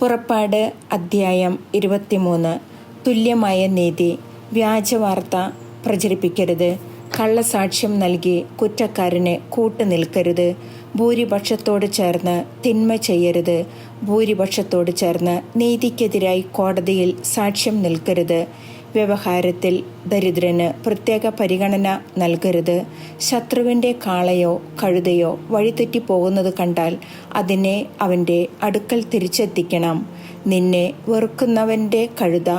പുറപ്പാട് അധ്യായം ഇരുപത്തിമൂന്ന്. തുല്യമായ നീതി. വ്യാജവാർത്ത പ്രചരിപ്പിക്കരുത്. കള്ളസാക്ഷ്യം നൽകി കുറ്റക്കാരനെ കൂട്ടുനിൽക്കരുത്. ഭൂരിപക്ഷത്തോട് ചേർന്ന് തിന്മ ചെയ്യരുത്. ഭൂരിപക്ഷത്തോട് ചേർന്ന് നീതിക്കെതിരായി കോടതിയിൽ സാക്ഷ്യം നിൽക്കരുത്. വ്യവഹാരത്തിൽ ദരിദ്രന് പ്രത്യേക പരിഗണന നൽകരുത്. ശത്രുവിന്റെ കാളയോ കഴുതയോ വഴിതെറ്റിപ്പോകുന്നത് കണ്ടാൽ അതിനെ അവന്റെ അടുക്കൽ തിരിച്ചെത്തിക്കണം. നിന്നെ വെറുക്കുന്നവന്റെ കഴുത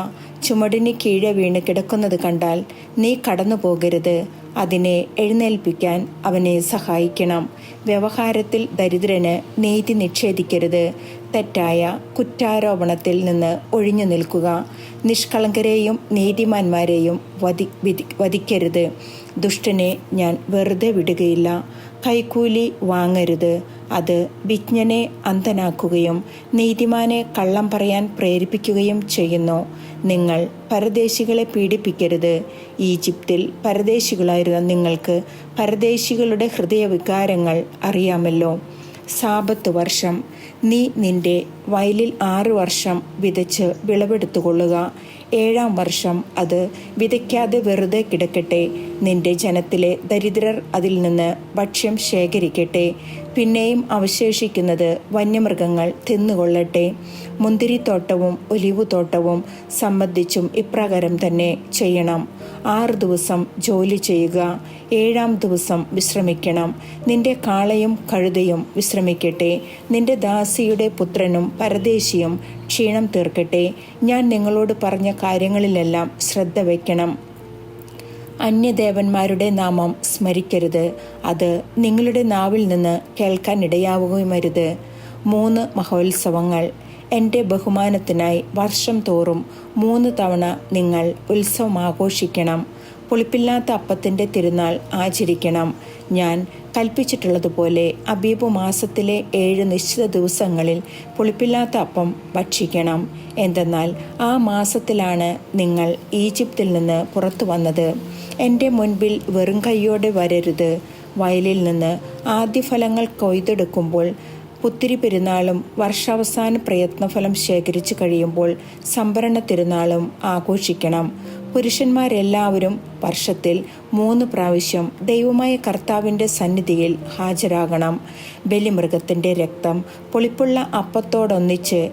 ചുമടിന് കീഴെ വീണ് കിടക്കുന്നത് കണ്ടാൽ നീ കടന്നു പോകരുത് അതിനെ എഴുന്നേൽപ്പിക്കാൻ അവനെ സഹായിക്കണം. വ്യവഹാരത്തിൽ ദരിദ്രന് നീതി നിഷേധിക്കരുത്. തെറ്റായ കുറ്റാരോപണത്തിൽ നിന്ന് ഒഴിഞ്ഞു നിൽക്കുക. നിഷ്കളങ്കരെയും നീതിമാന്മാരെയും വധി വിധി വധിക്കരുത്. ദുഷ്ടനെ ഞാൻ വെറുതെ വിടുകയില്ല. കൈക്കൂലി വാങ്ങരുത്. അത് വിജ്ഞനെ അന്ധനാക്കുകയും നീതിമാനെ കള്ളം പറയാൻ പ്രേരിപ്പിക്കുകയും ചെയ്യുന്നു. നിങ്ങൾ പരദേശികളെ പീഡിപ്പിക്കരുത്. ഈജിപ്തിൽ പരദേശികളായിരുന്ന നിങ്ങൾക്ക് പരദേശികളുടെ ഹൃദയവികാരങ്ങൾ അറിയാമല്ലോ. സാപത്ത് വർഷം നീ നിന്റെ വയലിൽ ആറ് വർഷം വിതച്ച് വിളവെടുത്തുകൊള്ളുക. ഏഴാം വർഷം അത് വിതയ്ക്കാതെ വെറുതെ കിടക്കട്ടെ. നിന്റെ ജനത്തിലെ ദരിദ്രർ അതിൽ നിന്ന് ഭക്ഷ്യം ശേഖരിക്കട്ടെ. പിന്നെയും അവശേഷിക്കുന്നത് വന്യമൃഗങ്ങൾ തിന്നുകൊള്ളട്ടെ. മുന്തിരിത്തോട്ടവും ഒലിവുതോട്ടവും സംബന്ധിച്ചും ഇപ്രകാരം തന്നെ ചെയ്യണം. ആറ് ദിവസം ജോലി ചെയ്യുക. ഏഴാം ദിവസം വിശ്രമിക്കണം. നിന്റെ കാളയും കഴുതയും വിശ്രമിക്കട്ടെ. നിന്റെ ദാസിയുടെ പുത്രനും പരദേശിയും ക്ഷീണം തീർക്കട്ടെ. ഞാൻ നിങ്ങളോട് പറഞ്ഞ കാര്യങ്ങളിലെല്ലാം ശ്രദ്ധ വയ്ക്കണം അന്യദേവന്മാരുടെ നാമം സ്മരിക്കരുത്. അത് നിങ്ങളുടെ നാവിൽ നിന്ന് കേൾക്കാൻ ഇടയാവുകയുമരുത്. മൂന്ന് മഹോത്സവങ്ങൾ. എന്റെ ബഹുമാനത്തിനായി വർഷം തോറും മൂന്ന് തവണ നിങ്ങൾ ഉത്സവം ആഘോഷിക്കണം. പുളിപ്പില്ലാത്ത അപ്പത്തിന്റെ തിരുനാൾ ആചരിക്കണം. ഞാൻ കൽപ്പിച്ചിട്ടുള്ളതുപോലെ അബീബ് മാസത്തിലെ ഏഴ് നിശ്ചിത ദിവസങ്ങളിൽ പുളിപ്പില്ലാത്ത അപ്പം ഭക്ഷിക്കണം. എന്തെന്നാൽ ആ മാസത്തിലാണ് നിങ്ങൾ ഈജിപ്തിൽ നിന്ന് പുറത്തു വന്നത്. എന്റെ മുൻപിൽ വെറും കൈയോടെ വരരുത്. വയലിൽ നിന്ന് ആദ്യഫലങ്ങൾ കൊയ്തെടുക്കുമ്പോൾ പുത്തിരി പെരുന്നാളും വർഷാവസാന പ്രയത്നഫലം ശേഖരിച്ചു കഴിയുമ്പോൾ സംഭരണ തിരുനാളും ആഘോഷിക്കണം. പുരുഷന്മാരെല്ലാവരും വർഷത്തിൽ മൂന്ന് പ്രാവശ്യം ദൈവമായ കർത്താവിന്റെ സന്നിധിയിൽ ഹാജരാകണം. ബലിമൃഗത്തിന്റെ രക്തം പൊളിപ്പുള്ള അപ്പത്തോടൊന്നിച്ച്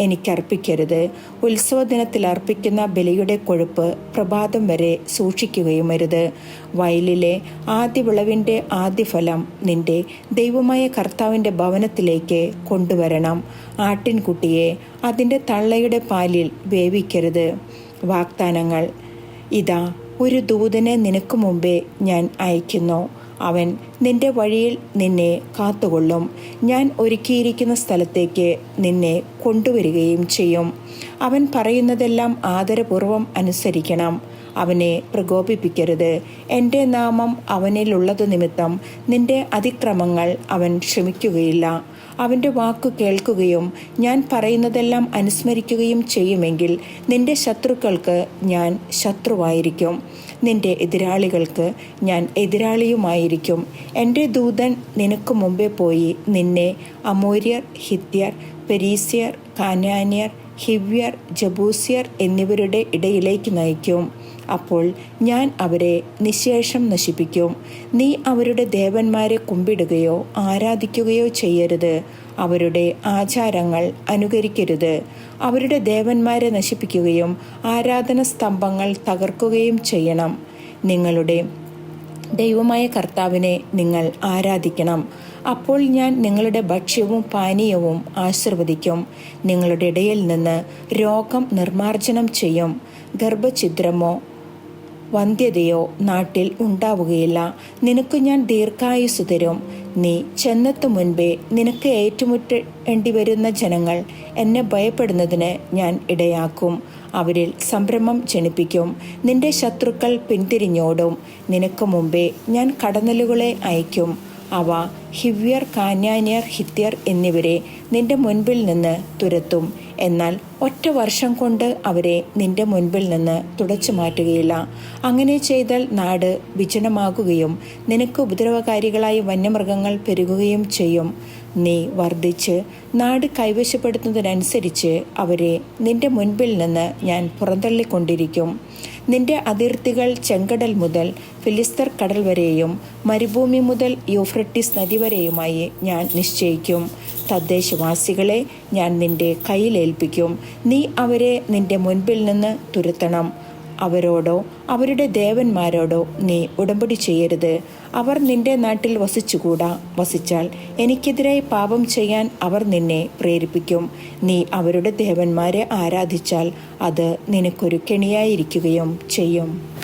എനിക്കർപ്പിക്കരുത്. ഉത്സവ ദിനത്തിൽ അർപ്പിക്കുന്ന ബലിയുടെ കൊഴുപ്പ് പ്രഭാതം വരെ സൂക്ഷിക്കുകയുമരുത്. വയലിലെ ആദ്യ വിളവിന്റെ ആദ്യ ഫലം നിന്റെ ദൈവമായ കർത്താവിന്റെ ഭവനത്തിലേക്ക് കൊണ്ടുവരണം. ആട്ടിൻകുട്ടിയെ അതിന്റെ തള്ളയുടെ പാലിൽ വേവിക്കരുത്. വാഗ്ദാനങ്ങൾ. ഇതാ ഒരു ദൂതനെ നിനക്ക് മുമ്പേ ഞാൻ അയക്കുന്നു അവൻ നിന്റെ വഴിയിൽ നിന്നെ കാത്തുകൊള്ളും. ഞാൻ ഒരുക്കിയിരിക്കുന്ന സ്ഥലത്തേക്ക് നിന്നെ കൊണ്ടുവരികയും ചെയ്യും. അവൻ പറയുന്നതെല്ലാം ആദരപൂർവം അനുസരിക്കണം. അവനെ പ്രകോപിപ്പിക്കരുത്. എന്റെ നാമം അവനിലുള്ളത് നിമിത്തം നിന്റെ അതിക്രമങ്ങൾ അവൻ ക്ഷമിക്കുകയില്ല. അവന്റെ വാക്കു കേൾക്കുകയും ഞാൻ പറയുന്നതെല്ലാം അനുസ്മരിക്കുകയും ചെയ്യുമെങ്കിൽ നിന്റെ ശത്രുക്കൾക്ക് ഞാൻ ശത്രുവായിരിക്കും. നിന്റെ എതിരാളികൾക്ക് ഞാൻ എതിരാളിയുമായിരിക്കും. എന്റെ ദൂതൻ നിനക്ക് മുമ്പേ പോയി നിന്നെ അമൂര്യർ ഹിത്യർ പെരീസ്യർ കാനാന്യർ ഹിവ്യർ ജബൂസിയർ എന്നിവരുടെ ഇടയിലേക്ക് നയിക്കും. അപ്പോൾ ഞാൻ അവരെ നിശേഷം നശിപ്പിക്കും. നീ അവരുടെ ദേവന്മാരെ കുമ്പിടുകയോ ആരാധിക്കുകയോ ചെയ്യരുത്. അവരുടെ ആചാരങ്ങൾ അനുകരിക്കരുത്. അവരുടെ ദേവന്മാരെ നശിപ്പിക്കുകയും ആരാധന സ്തംഭങ്ങൾ തകർക്കുകയും ചെയ്യണം. നിങ്ങളുടെ ദൈവമായ കർത്താവിനെ നിങ്ങൾ ആരാധിക്കണം. അപ്പോൾ ഞാൻ നിങ്ങളുടെ ഭക്ഷ്യവും പാനീയവും ആശീർവദിക്കും. നിങ്ങളുടെ ഇടയിൽ നിന്ന് രോഗം നിർമാർജനം ചെയ്യും. ഗർഭഛിദ്രമോ വന്ധ്യതയോ നാട്ടിൽ ഉണ്ടാവുകയില്ല. നിനക്ക് ഞാൻ ദീർഘായുസ് തരും. നീ ചെന്നെത്തു മുൻപേ നിനക്ക് ഏറ്റുമുട്ടേണ്ടി വരുന്ന ജനങ്ങൾ എന്നെ ഭയപ്പെടുന്നതിന് ഞാൻ ഇടയാക്കും. അവരിൽ സംരംഭം ജനിപ്പിക്കും. നിന്റെ ശത്രുക്കൾ പിന്തിരിഞ്ഞോടും. നിനക്ക് മുമ്പേ ഞാൻ കടന്നലുകളെ അയക്കും. അവ ഹിവ്യർ കാന്യാനിയർ ഹിത്യർ എന്നിവരെ നിന്റെ മുൻപിൽ നിന്ന് തുരത്തും. എന്നാൽ ഒറ്റ വർഷം കൊണ്ട് അവരെ നിന്റെ മുൻപിൽ നിന്ന് തുടച്ചു മാറ്റുകയില്ല. അങ്ങനെ ചെയ്താൽ നാട് വിജനമാകുകയും നിനക്ക് ഉപദ്രവകാരികളായി വന്യമൃഗങ്ങൾ പെരുകുകയും ചെയ്യും. നീ വർദ്ധിച്ച് നാട് കൈവശപ്പെടുത്തുന്നതിനനുസരിച്ച് അവരെ നിന്റെ മുൻപിൽ നിന്ന് ഞാൻ പുറന്തള്ളിക്കൊണ്ടിരിക്കും. നിന്റെ അതിർത്തികൾ ചെങ്കടൽ മുതൽ ഫിലിസ്തർ കടൽ വരെയും മരുഭൂമി മുതൽ യൂഫ്രട്ടീസ് നദി വരെയുമായി ഞാൻ നിശ്ചയിക്കും. തദ്ദേശവാസികളെ ഞാൻ നിന്റെ കയ്യിലേൽപ്പിക്കും. നീ അവരെ നിന്റെ മുൻപിൽ നിന്ന് തുരത്തണം. അവരോടോ അവരുടെ ദേവന്മാരോടോ നീ ഉടമ്പടി ചെയ്യരുത്. അവർ നിന്റെ നാട്ടിൽ വസിച്ചുകൂടാ. വസിച്ചാൽ എനിക്കെതിരായി പാപം ചെയ്യാൻ അവർ നിന്നെ പ്രേരിപ്പിക്കും. നീ അവരുടെ ദേവന്മാരെ ആരാധിച്ചാൽ അത് നിനക്കൊരു കെണിയായിരിക്കുകയും ചെയ്യും.